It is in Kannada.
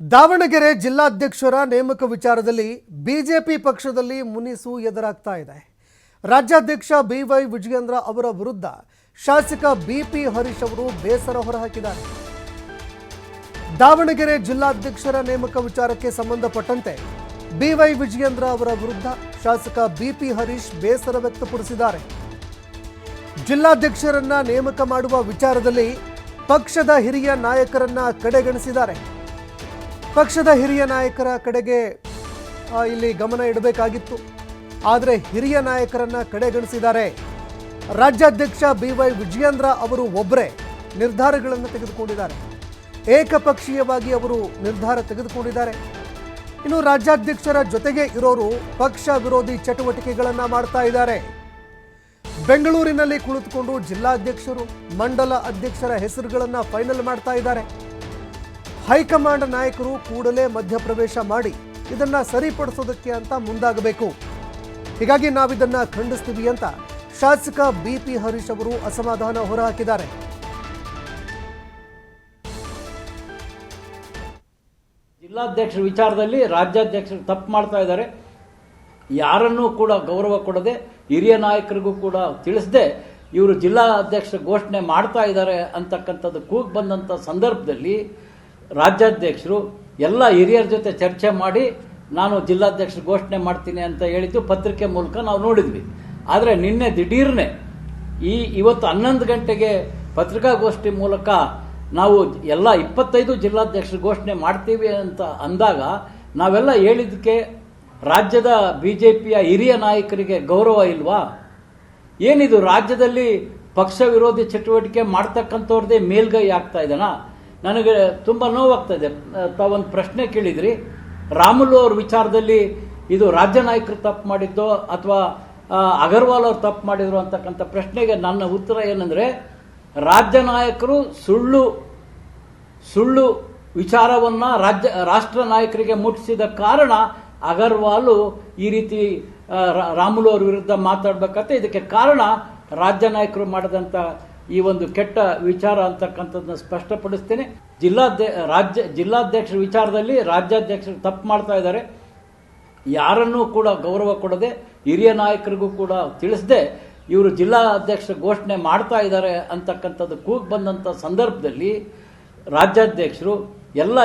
ದಾವಣಗೆರೆ ಜಿಲ್ಲಾಧ್ಯಕ್ಷರ ನೇಮಕ ವಿಚಾರದಲ್ಲಿ ಬಿಜೆಪಿ ಪಕ್ಷದಲ್ಲಿ ಮುನಿಸು ಎದುರಾಗ್ತಾ ಇದೆ. ರಾಜ್ಯಾಧ್ಯಕ್ಷ ಬಿವೈ ವಿಜಯೇಂದ್ರ ಅವರ ವಿರುದ್ಧ ಶಾಸಕ ಬಿಪಿ ಹರೀಶ್ ಅವರು ಬೇಸರ ಹೊರಹಾಕಿದ್ದಾರೆ. ದಾವಣಗೆರೆ ಜಿಲ್ಲಾಧ್ಯಕ್ಷರ ನೇಮಕ ವಿಚಾರಕ್ಕೆ ಸಂಬಂಧಪಟ್ಟಂತೆ ಬಿವೈ ವಿಜಯೇಂದ್ರ ಅವರ ವಿರುದ್ಧ ಶಾಸಕ ಬಿಪಿ ಹರೀಶ್ ಬೇಸರ ವ್ಯಕ್ತಪಡಿಸಿದ್ದಾರೆ. ಜಿಲ್ಲಾಧ್ಯಕ್ಷರನ್ನ ನೇಮಕ ಮಾಡುವ ವಿಚಾರದಲ್ಲಿ ಪಕ್ಷದ ಹಿರಿಯ ನಾಯಕರನ್ನ ಕಡೆಗಣಿಸಿದ್ದಾರೆ. ಪಕ್ಷದ ಹಿರಿಯ ನಾಯಕರ ಕಡೆಗೆ ಇಲ್ಲಿ ಗಮನ ಇಡಬೇಕಾಗಿತ್ತು. ಆದರೆ ಹಿರಿಯ ನಾಯಕರನ್ನ ಕಡೆಗಣಿಸಿದ್ದಾರೆ. ರಾಜ್ಯಾಧ್ಯಕ್ಷ ಬಿ ವೈ ವಿಜಯೇಂದ್ರ ಅವರು ಒಬ್ಬರೇ ನಿರ್ಧಾರಗಳನ್ನು ತೆಗೆದುಕೊಂಡಿದ್ದಾರೆ. ಏಕಪಕ್ಷೀಯವಾಗಿ ಅವರು ನಿರ್ಧಾರ ತೆಗೆದುಕೊಂಡಿದ್ದಾರೆ. ಇನ್ನು ರಾಜ್ಯಾಧ್ಯಕ್ಷರ ಜೊತೆಗೆ ಇರೋರು ಪಕ್ಷ ವಿರೋಧಿ ಚಟುವಟಿಕೆಗಳನ್ನು ಮಾಡ್ತಾ ಇದ್ದಾರೆ. ಬೆಂಗಳೂರಿನಲ್ಲಿ ಕುಳಿತುಕೊಂಡು ಜಿಲ್ಲಾಧ್ಯಕ್ಷರು, ಮಂಡಲ ಅಧ್ಯಕ್ಷರ ಹೆಸರುಗಳನ್ನು ಫೈನಲ್ ಮಾಡ್ತಾ ಇದ್ದಾರೆ. ಹೈಕಮಾಂಡ್ ನಾಯಕರು ಕೂಡಲೇ ಮಧ್ಯಪ್ರವೇಶ ಮಾಡಿ ಇದನ್ನ ಸರಿಪಡಿಸೋದಕ್ಕೆ ಅಂತ ಮುಂದಾಗಬೇಕು. ಹೀಗಾಗಿ ನಾವಿದನ್ನ ಖಂಡಿಸ್ತೀವಿ ಅಂತ ಶಾಸಕ ಬಿಪಿ ಹರೀಶ್ ಅವರು ಅಸಮಾಧಾನ ಹೊರಹಾಕಿದ್ದಾರೆ. ಜಿಲ್ಲಾಧ್ಯಕ್ಷರ ವಿಚಾರದಲ್ಲಿ ರಾಜ್ಯಾಧ್ಯಕ್ಷರು ತಪ್ಪು ಮಾಡ್ತಾ ಇದ್ದಾರೆ. ಯಾರನ್ನೂ ಕೂಡ ಗೌರವ ಕೊಡದೆ ಹಿರಿಯ ನಾಯಕರಿಗೂ ಕೂಡ ತಿಳಿಸದೆ ಇವರು ಜಿಲ್ಲಾ ಅಧ್ಯಕ್ಷರ ಘೋಷಣೆ ಮಾಡ್ತಾ ಇದ್ದಾರೆ ಅಂತಕ್ಕಂಥದ್ದು ಕೂಗ್ ಬಂದಂಥ ಸಂದರ್ಭದಲ್ಲಿ ರಾಜ್ಯಾಧ್ಯಕ್ಷರು, ಎಲ್ಲ ಹಿರಿಯರ ಜೊತೆ ಚರ್ಚೆ ಮಾಡಿ ನಾನು ಜಿಲ್ಲಾಧ್ಯಕ್ಷರು ಘೋಷಣೆ ಮಾಡ್ತೀನಿ ಅಂತ ಹೇಳಿದ್ದು ಪತ್ರಿಕೆ ಮೂಲಕ ನಾವು ನೋಡಿದ್ವಿ. ಆದರೆ ನಿನ್ನೆ ದಿಢೀರ್ನೆ ಈ ಇವತ್ತು ಹನ್ನೊಂದು ಗಂಟೆಗೆ ಪತ್ರಿಕಾಗೋಷ್ಠಿ ಮೂಲಕ ನಾವು ಎಲ್ಲ ಇಪ್ಪತ್ತೈದು ಜಿಲ್ಲಾಧ್ಯಕ್ಷರು ಘೋಷಣೆ ಮಾಡ್ತೀವಿ ಅಂತ ಅಂದಾಗ ನಾವೆಲ್ಲ ಹೇಳಿದ್ದಕ್ಕೆ ರಾಜ್ಯದ ಬಿಜೆಪಿಯ ಹಿರಿಯ ನಾಯಕರಿಗೆ ಗೌರವ ಇಲ್ವಾ? ಏನಿದು ರಾಜ್ಯದಲ್ಲಿ ಪಕ್ಷ ವಿರೋಧಿ ಚಟುವಟಿಕೆ ಮಾಡ್ತಕ್ಕಂಥವ್ರದ್ದೇ ಮೇಲ್ಗೈ ಆಗ್ತಾ ಇದೆನಾ? ನನಗೆ ತುಂಬ ನೋವಾಗ್ತದೆ. ತಾವೊಂದು ಪ್ರಶ್ನೆ ಕೇಳಿದ್ರಿ. ರಾಮುಲು ಅವ್ರ ವಿಚಾರದಲ್ಲಿ ಇದು ರಾಜ್ಯ ನಾಯಕರು ತಪ್ಪು ಮಾಡಿದ್ದೋ ಅಥವಾ ಅಗರ್ವಾಲ್ ಅವ್ರು ತಪ್ಪು ಮಾಡಿದ್ರು ಅಂತಕ್ಕಂಥ ಪ್ರಶ್ನೆಗೆ ನನ್ನ ಉತ್ತರ ಏನಂದ್ರೆ, ರಾಜ್ಯ ನಾಯಕರು ಸುಳ್ಳು ಸುಳ್ಳು ವಿಚಾರವನ್ನ ರಾಜ್ಯ, ರಾಷ್ಟ್ರ ನಾಯಕರಿಗೆ ಮುಟ್ಟಿಸಿದ ಕಾರಣ ಅಗರ್ವಾಲು ಈ ರೀತಿ ರಾಮುಲು ಅವ್ರ ವಿರುದ್ಧ ಮಾತಾಡ್ಬೇಕಂತ ಇದಕ್ಕೆ ಕಾರಣ ರಾಜ್ಯ ನಾಯಕರು ಮಾಡಿದಂತ ಈ ಒಂದು ಕೆಟ್ಟ ವಿಚಾರ ಅಂತಕ್ಕಂಥದ್ದನ್ನ ಸ್ಪಷ್ಟಪಡಿಸ್ತೇನೆ. ಜಿಲ್ಲಾಧ್ಯ ರಾಜ್ಯ, ಜಿಲ್ಲಾಧ್ಯಕ್ಷರ ವಿಚಾರದಲ್ಲಿ ರಾಜ್ಯಾಧ್ಯಕ್ಷರು ತಪ್ಪು ಮಾಡ್ತಾ ಇದ್ದಾರೆ. ಯಾರನ್ನೂ ಕೂಡ ಗೌರವ ಕೊಡದೆ, ಹಿರಿಯ ನಾಯಕರಿಗೂ ಕೂಡ ತಿಳಿಸದೆ ಇವರು ಜಿಲ್ಲಾ ಅಧ್ಯಕ್ಷರ ಘೋಷಣೆ ಮಾಡ್ತಾ ಇದ್ದಾರೆ ಅಂತಕ್ಕಂಥದ್ದು ಕೂಗ್ ಬಂದಂಥ ಸಂದರ್ಭದಲ್ಲಿ ರಾಜ್ಯಾಧ್ಯಕ್ಷರು ಎಲ್ಲ